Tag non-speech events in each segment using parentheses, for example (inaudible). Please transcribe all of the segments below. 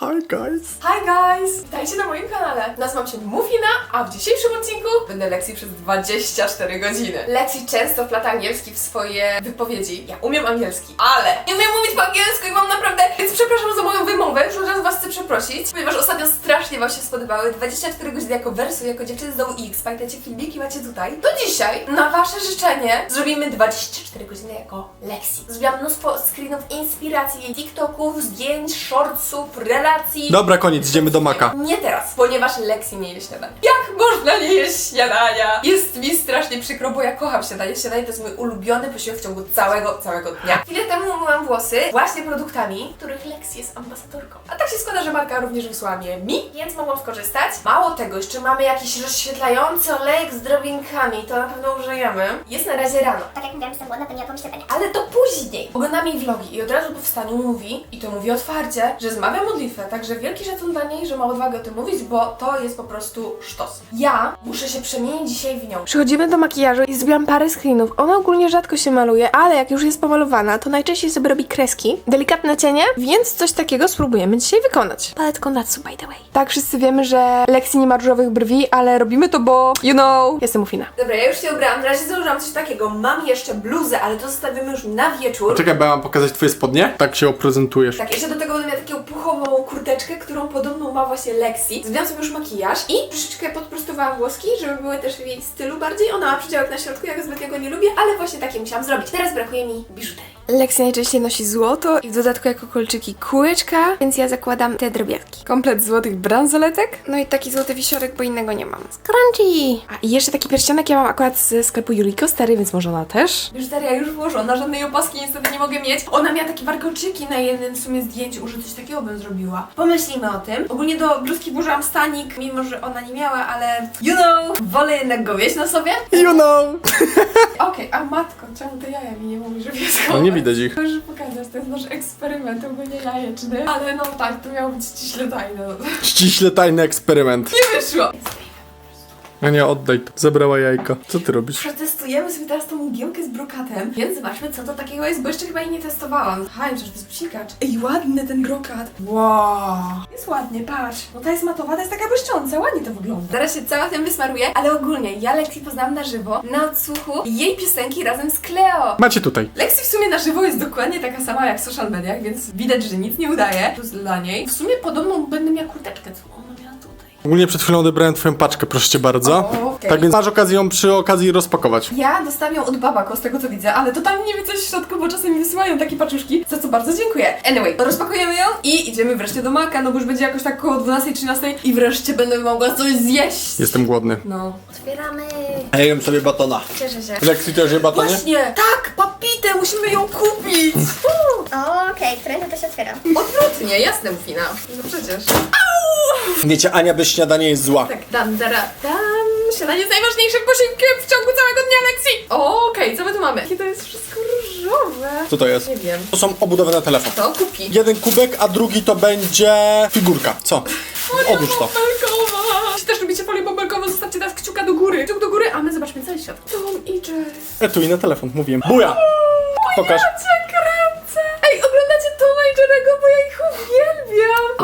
Hi guys! Hi guys! Witajcie na moim kanale. Nazywam się Mufina, a w dzisiejszym odcinku będę lekcji przez 24 godziny. Lexi często wplata angielski w swoje wypowiedzi. Ja umiem angielski, ale nie umiem mówić po angielsku i mam naprawdę... Więc przepraszam za moją wymowę, już od razu was chcę przeprosić, ponieważ ostatnio strasznie wam się spodobały 24 godziny jako wersu, jako dziewczyny z X. Pamiętajcie, filmiki macie tutaj. To dzisiaj, na wasze życzenie, zrobimy 24 godziny jako Lexi. Zrobiłam mnóstwo screenów inspiracji, TikToków, zdjęć, shortsów, relacji. Dobra, koniec, idziemy do Maka. Nie teraz, ponieważ Lexi nie je śniadania. Jak można nie jeść śniadania? Jest mi strasznie przykro, bo ja kocham śniadanie. Śniadanie to jest mój ulubiony posiłek w ciągu całego, całego dnia. Chwilę temu umyłam włosy właśnie produktami, których Lexi jest ambasadorką. A tak się składa, że marka również wysłała je mi, więc mogłam skorzystać. Mało tego, jeszcze mamy jakiś rozświetlający olejek z drobinkami, to na pewno użyjemy. Jest na razie rano. Tak jak mówiłam, jestem głodna, to nie jadłam śniadania. Ale to później. Ogląda mi vlogi i od razu po wstaniu mówi, i to mówi otwarcie, że zmawia modlitwę, także wielki szacun dla niej, że ma odwagę o tym mówić, bo to jest po prostu sztos. Ja muszę się przemienić dzisiaj w nią. Przechodzimy do makijażu i zrobiłam parę screenów. Ona ogólnie rzadko się maluje, ale jak już jest pomalowana, to najczęściej sobie robi kreski, delikatne cienie, więc coś takiego spróbujemy dzisiaj wykonać. Paletką Natsu, by the way. Tak, wszyscy wiemy, że Lexi nie ma różowych brwi, ale robimy to, bo, you know, jestem Ufina. Dobra, ja już się ubrałam, na razie założyłam coś takiego. Mam jeszcze bluzę, ale to zostawimy już na wieczór. Czekaj, bo ja mam pokazać twoje spodnie? Tak się oprezentujesz. Tak, jeszcze do puchową kurteczkę, którą podobną ma właśnie Lexi. Sobie już makijaż i troszeczkę podprostowałam włoski, żeby były też w jej stylu bardziej. Ona ma przedziałek na środku, ja go zbytnio nie lubię, ale właśnie takie musiałam zrobić. Teraz brakuje mi biżuterii. Lexi najczęściej nosi złoto i w dodatku jako kolczyki kółeczka, więc ja zakładam te drobiazgi. Komplet złotych bransoletek, no i taki złoty wisiorek, bo innego nie mam. Scrunchie! A i jeszcze taki pierścionek ja mam akurat ze sklepu Juliko Stary, więc może ona też? Biżuteria już włożona, żadnej opaski niestety nie mogę mieć. Ona miała takie warkoczyki na jednym w sumie zdjęciu, że coś takiego bym zrobiła. Pomyślimy o tym. Ogólnie do bluzki włożyłam stanik, mimo że ona nie miała, ale you know, wolę jednak go mieć na sobie. You know! Okej, a matko, czemu te jaja mi nie mówisz, że No nie widać ich. Możesz pokazać, to jest nasz eksperyment ogólnie jajeczny, ale no tak, to miało być ściśle tajne. Ściśle tajny eksperyment. Nie wyszło! Ania, oddaj to. Zabrała jajka. Co ty robisz? Przetestujemy sobie teraz tą mgiełkę z brokatem, więc zobaczmy co to takiego jest, bo jeszcze chyba jej nie testowałam. Słuchaj, przecież to jest psikacz. Ej, ładny ten brokat. Wow. Jest ładnie, patrz. No ta jest matowa, ta jest taka błyszcząca, ładnie to wygląda. Zaraz się cała tym wysmaruję, ale ogólnie ja Lexi poznałam na żywo, na odsłuchu jej piosenki razem z Cleo. Macie tutaj. Lexi w sumie na żywo jest dokładnie taka sama jak w social mediach, więc widać, że nic nie udaje. Plus dla niej. W sumie podobną będę miała kurteczkę. Ogólnie przed chwilą odebrałem twoją paczkę, proszę cię bardzo. O, okej. Tak więc masz okazję ją przy okazji rozpakować. Ja dostałam ją od babako, z tego co widzę, ale totalnie nie wiem co jest w środku, bo czasem mi wysyłają takie paczuszki, za co bardzo dziękuję. Anyway, rozpakujemy ją i idziemy wreszcie do Maka, no bo już będzie jakoś tak koło 12-13 i wreszcie będę mogła coś zjeść. Jestem głodny. No. Otwieramy. Ja jem sobie batona. Cieszę się. Lexi też je batonie? Właśnie! Tak! Papitę! Musimy ją kupić! Okej, którędy to się otwiera? Odwrotnie, jasne, Mufina. No przecież. Wiecie, Ania bez śniadania jest zła. Tak, dam, dara, dam. Śniadanie jest najważniejszym posiłkiem w ciągu całego dnia lekcji. Okej, co my tu mamy? Jakie to jest wszystko różowe. Co to jest? Nie wiem. To są obudowy na telefon. To kupi. Jeden kubek, a drugi to będzie figurka. Co? Odłóż to. Bąbelkowa! Jeśli też lubicie folię bąbelkową, zostawcie teraz kciuka do góry. Kciuk do góry, a my zobaczmy co jest w środku. Tom i Jerry. Etui na telefon, mówiłem. Buja! Pokaż.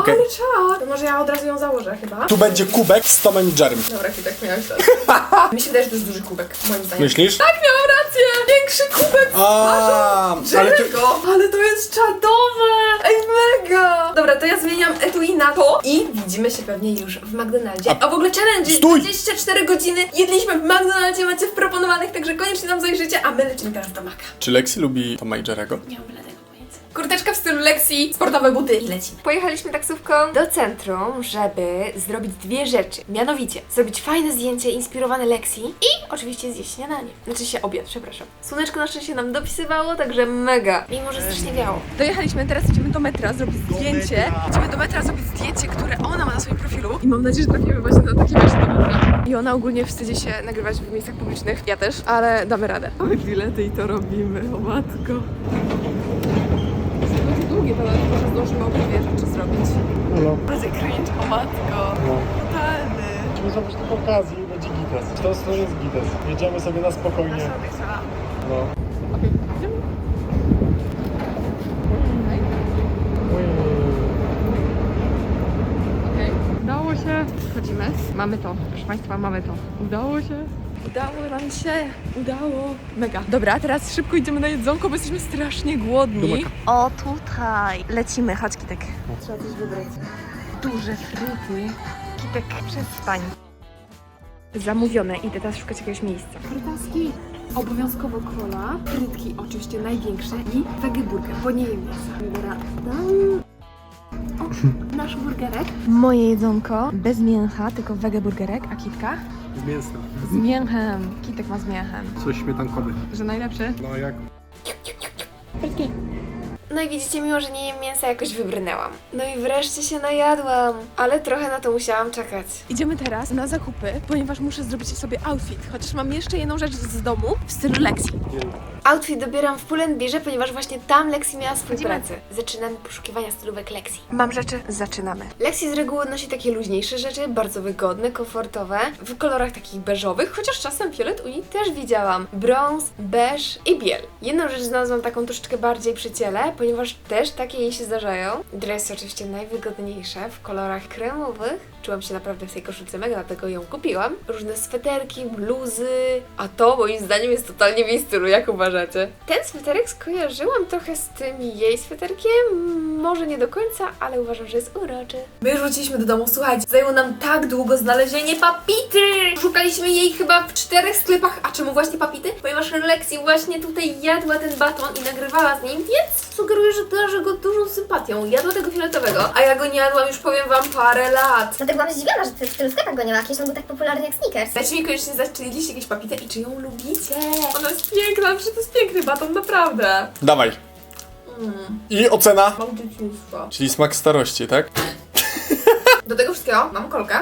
Okej. Ale czad! To może ja od razu ją założę chyba. Tu będzie kubek z Tomem i Jerrym. Dobra, tak miałeś (laughs) Mi się wydaje, że to jest duży kubek, moim zdaniem. Myślisz? Tak, miałam rację! Większy kubek z A, ale ty... Ale to jest czadowe! Ej, mega! Dobra, to ja zmieniam etui na to i widzimy się pewnie już w McDonaldzie. A, w ogóle challenge Stój! 24 godziny jedliśmy w McDonaldzie, macie w proponowanych, także koniecznie tam zajrzyjcie, a my lecimy teraz do Maka. Czy Lexi lubi Toma i Jerry'ego? Nie mam. Kurteczka w stylu Lexi, sportowe buty i lecimy. Pojechaliśmy taksówką do centrum, żeby zrobić dwie rzeczy. Mianowicie, zrobić fajne zdjęcie inspirowane Lexi i oczywiście zjeść śniadanie. Znaczy się obiad, przepraszam. Słoneczko na szczęście nam dopisywało, także mega. Mimo, że strasznie wiało. Dojechaliśmy, teraz idziemy do metra zrobić zdjęcie. Idziemy do metra zrobić zdjęcie, które ona ma na swoim profilu. I mam nadzieję, że trafimy właśnie na takie wejście do metra. I ona ogólnie wstydzi się nagrywać w miejscach publicznych. Ja też, ale damy radę. Oj, bilety i to robimy, o matko. Długie, to może zdążymy obie rzeczy zrobić. No. Będzie cringe, o matko. Totalny. Musimy zrobić tylko okazji i będzie gites. To to jest gites. Jedziemy sobie na spokojnie. No. Dobra, wchodzimy. Mamy to, proszę Państwa, mamy to. Udało się. Udało nam się. Udało. Mega. Dobra, teraz szybko idziemy na jedzonko, bo jesteśmy strasznie głodni. O, tutaj. Lecimy, chodź Kitek. Trzeba coś wybrać. Duże fryty. Kitek, przestań. Zamówione. Idę teraz szukać jakiegoś miejsca. Frytaski. Obowiązkowo kola, frytki oczywiście największe i wege burger, bo nie jem mięsa. Dobra, dam. O, nasz burgerek. Moje jedzonko, bez mięcha, tylko wege burgerek, a kitka? Z mięsem. Z mięchem. Kitek ma z mięchem. Coś śmietankowy. Że najlepszy? No jak? No i widzicie, mimo że nie jem mięsa, jakoś wybrnęłam. No i wreszcie się najadłam, ale trochę na to musiałam czekać. Idziemy teraz na zakupy, ponieważ muszę zrobić sobie outfit, chociaż mam jeszcze jedną rzecz z domu w stylu Lexi. Outfit dobieram w Pull&Bearze, ponieważ właśnie tam Lexi miała swój pracę. Zaczynamy poszukiwania stylówek Lexi. Mam rzeczy, zaczynamy. Lexi z reguły nosi takie luźniejsze rzeczy, bardzo wygodne, komfortowe, w kolorach takich beżowych, chociaż czasem fiolet u niej też widziałam. Brąz, beż i biel. Jedną rzecz znalazłam taką troszeczkę bardziej przy ciele, ponieważ też takie jej się zdarzają. Dresy oczywiście najwygodniejsze, w kolorach kremowych. Czułam się naprawdę w tej koszulce mega, dlatego ją kupiłam. Różne sweterki, bluzy, a to moim zdaniem jest totalnie w jej stylu, jak uważacie? Ten sweterek skojarzyłam trochę z tym jej sweterkiem, może nie do końca, ale uważam, że jest uroczy. My wróciliśmy do domu, słuchajcie, zajęło nam tak długo znalezienie papity! Szukaliśmy jej chyba w czterech sklepach, a czemu właśnie papity? Ponieważ Lexi właśnie tutaj jadła ten baton i nagrywała z nim, więc sugeruję, że darzę go dużą sympatią. Jadła tego fioletowego, a ja go nie jadłam już powiem wam parę lat. Dlatego byłam zdziwiona, że ty w tylu sklepach go nie ma, jakieś on był tak popularny jak Snickers. Dajcie mi koniecznie znać, czy jedliście jakieś papity i czy ją lubicie. Ona jest piękna, przecież to jest piękny baton, naprawdę. Dawaj. I ocena? Mam dzieciństwo. Czyli smak starości, tak? Do tego wszystkiego mam kolkę.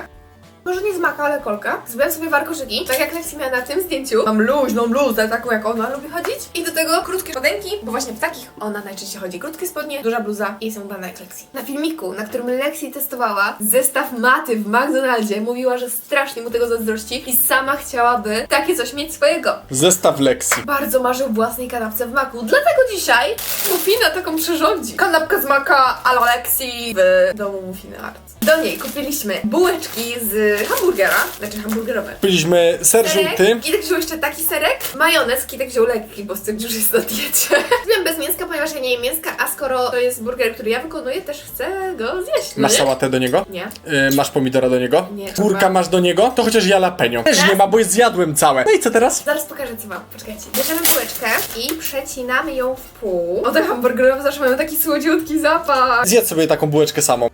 Może nie z maka, ale kolka. Zrobiłam sobie warkoszyki, tak jak Lexi miała na tym zdjęciu. Mam luźną bluzę, taką jak ona lubi chodzić. I do tego krótkie spodenki, bo właśnie w takich ona najczęściej chodzi. Krótkie spodnie, duża bluza i są ubrane jak Lexi. Na filmiku, na którym Lexi testowała zestaw maty w McDonaldzie, mówiła, że strasznie mu tego zazdrości i sama chciałaby takie coś mieć swojego. Zestaw Lexi. Bardzo marzy o własnej kanapce w maku, dlatego dzisiaj Mufina taką przyrządzi. Kanapka z maka a la Lexi w domu Mufiny Art. Do niej kupiliśmy bułeczki z hamburgera, znaczy hamburgerowe. Kupiliśmy ser żółty. Kitek wziął jeszcze taki serek, majonez, Kitek wziął lekki, bo stwierdził, że jest na diecie. (laughs) Bez mięska, ponieważ ja nie jem mięska, a skoro to jest burger, który ja wykonuję, też chcę go zjeść. no Masz nie? sałatę do niego? Nie. Y, masz pomidora do niego? Nie. Kurka masz do niego? To chociaż jalapeno. Też nie ma, bo je zjadłem całe. No i co teraz? Zaraz pokażę co mam. Poczekajcie. Bierzemy bułeczkę i przecinamy ją w pół. O te hamburgerowe zawsze mają taki słodziutki zapach. Zjedz sobie taką bułeczkę samą.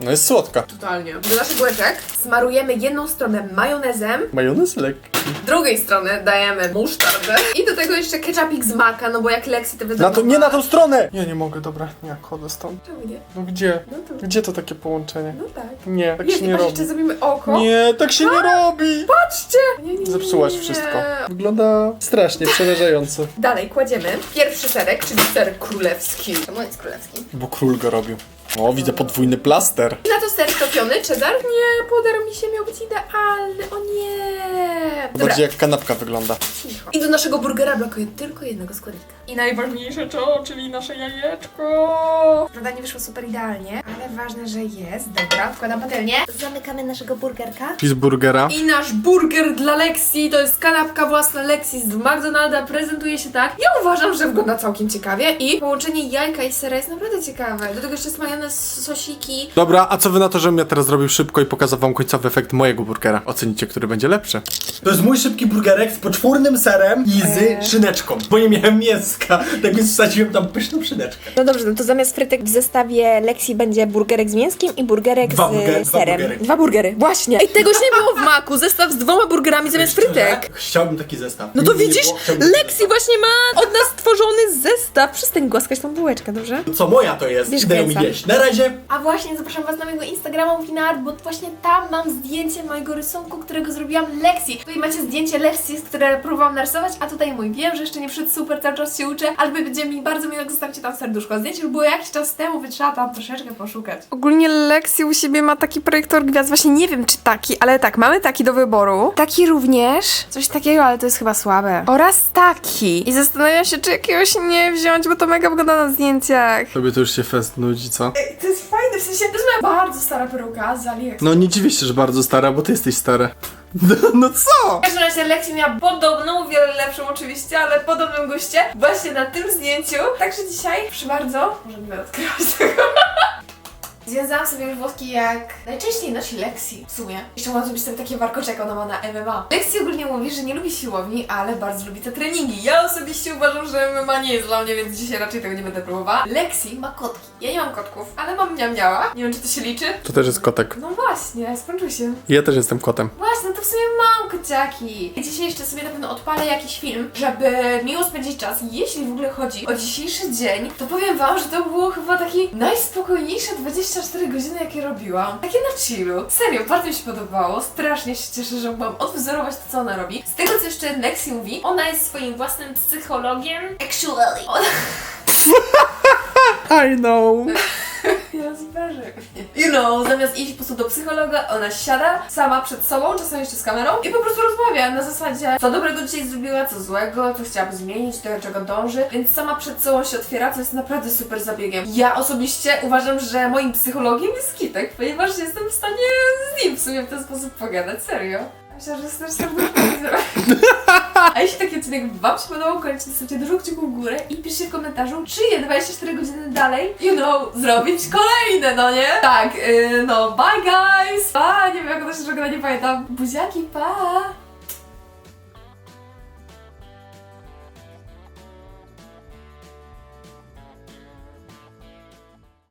No jest słodka. Totalnie. Do naszych bułeczek smarujemy jedną stronę majonezem, Majonez lekki. drugiej strony dajemy musztardę i do tego jeszcze ketchupik z maka, no bo jak Lexi to wiadomo. Na to, nie na tą stronę! Ja nie mogę, dobra, nie, chodzę stąd. Czemu nie? No gdzie? No to... Gdzie to takie połączenie? No tak. Nie, tak się nie patrz, robi. jeszcze zrobimy oko. Nie, tak się nie robi! Patrzcie! Nie, nie, nie, Zepsułaś nie, nie. wszystko. Wygląda strasznie, przerażająco. Dalej kładziemy pierwszy serek, czyli ser królewski. Czemu jest królewski? Bo król go robił. O, widzę podwójny plaster. Na topiony, cheddar. Nie, podarł mi się, miał być idealny. O nie! Dobra, Bardziej jak kanapka wygląda. cicho. I do naszego burgera brakuje tylko jednego składnika. I najważniejsze to, czyli nasze jajeczko. Prawda nie wyszło super idealnie, ale ważne, że jest. Dobra, wkładam patelnię. Zamykamy naszego burgerka. Cheeseburgera. I nasz burger dla Lexi, to jest kanapka własna Lexi z McDonalda, prezentuje się tak. Ja uważam, że wygląda całkiem ciekawie i połączenie jajka i sera jest naprawdę ciekawe. Do tego jeszcze jest majonez, sosiki. Dobra, a co wy na to, żebym ja teraz zrobił szybko i pokazał wam końcowy efekt mojego burgera? Ocenicie, który będzie lepszy. To jest mój szybki burgerek z poczwórnym serem i z szyneczką, bo nie miałem mięska, tak więc wsadziłem tam pyszną szyneczkę. No dobrze, no to zamiast frytek w zestawie Lexi będzie burgerek z mięskiem i burgerek Dwa z burgery, dwa serem. burgery. Dwa burgery, właśnie. Ej, tegoż nie było w maku, zestaw z dwoma burgerami zamiast frytek. Chciałbym taki zestaw. No to Nigdy nie widzisz, było, chciałbym- Lexi właśnie ma od nas stworzony zestaw. Przestań głaskać tą bułeczkę, dobrze? Co moja to jest, Bierz idę ją kręca. jeść. Na razie. A właśnie, zapraszam was na mojego Instagrama Winart, bo właśnie tam mam zdjęcie mojego rysunku, którego zrobiłam Lexi. Tutaj macie zdjęcie Lexi, które próbowałam narysować, a tutaj mój. Wiem, że jeszcze nie wszedł super, cały czas się uczę, ale będzie mi bardzo miło, jak zostawcie tam serduszko. Zdjęcie już było jakiś czas temu, więc trzeba tam troszeczkę poszukać. Ogólnie Lexi u siebie ma taki projektor gwiazd, właśnie nie wiem czy taki, ale tak, mamy taki do wyboru. Taki również, coś takiego, ale to jest chyba słabe. Oraz taki. I zastanawiam się, czy jakiegoś nie wziąć, bo to mega wygląda na zdjęciach. Tobie to już się fest nudzi, co? To jest w sensie to jest moja bardzo stara peruka z AliExpress. No nie dziwię się, że bardzo stara, bo ty jesteś stara. (laughs) No, no co? W każdym razie Lexi miała podobną, wiele lepszą oczywiście, ale podobnym guście właśnie na tym zdjęciu. Także dzisiaj, proszę bardzo, może nie będę odkrywać tego. (laughs) Związałam sobie już włoski jak najczęściej nosi Lexi w sumie. Jeszcze mogłam zrobić sobie takie warkoczek, ona ma na MMA. Lexi ogólnie mówi, że nie lubi siłowni, ale bardzo lubi te treningi. Ja osobiście uważam, że MMA nie jest dla mnie, więc dzisiaj raczej tego nie będę próbowała. Lexi ma kotki. Ja nie mam kotków, ale mam miała. Nie wiem, czy to się liczy. To też jest kotek. No właśnie, skończył się. Ja też jestem kotem. Właśnie, no to w sumie mam kociaki. I dzisiaj jeszcze sobie na pewno odpalę jakiś film, żeby miło spędzić czas. Jeśli w ogóle chodzi o dzisiejszy dzień, to powiem wam, że to było chyba taki najspokojniejsze 24 godziny, jakie robiłam. Takie na chillu. Serio, bardzo mi się podobało. Strasznie się cieszę, że mogłam odwzorować to, co ona robi. Z tego, co jeszcze Lexi mówi, ona jest swoim własnym psychologiem. Actually. Ona... (laughs) I know. (laughs) (laughs) Ja zberzę. You know, zamiast iść po prostu do psychologa, ona siada sama przed sobą, czasem jeszcze z kamerą i po prostu rozmawia na zasadzie, co dobrego dzisiaj zrobiła, co złego, co chciałaby zmienić, do czego dąży, więc sama przed sobą się otwiera, co jest naprawdę super zabiegiem. Ja osobiście uważam, że moim psychologiem jest Kitek, ponieważ jestem w stanie z nim w sumie w ten sposób pogadać, serio. Myślę, że jest też (laughs) A jeśli taki odcinek Wam się podobał, koniecznie zostawcie dużo kciuków w górę i piszcie w komentarzu, czy je 24 godziny dalej, you know, zrobić kolejne, no nie? Tak, yy, no, bye guys! Pa, nie wiem jak to się żegna, nie pamiętam. Buziaki, pa!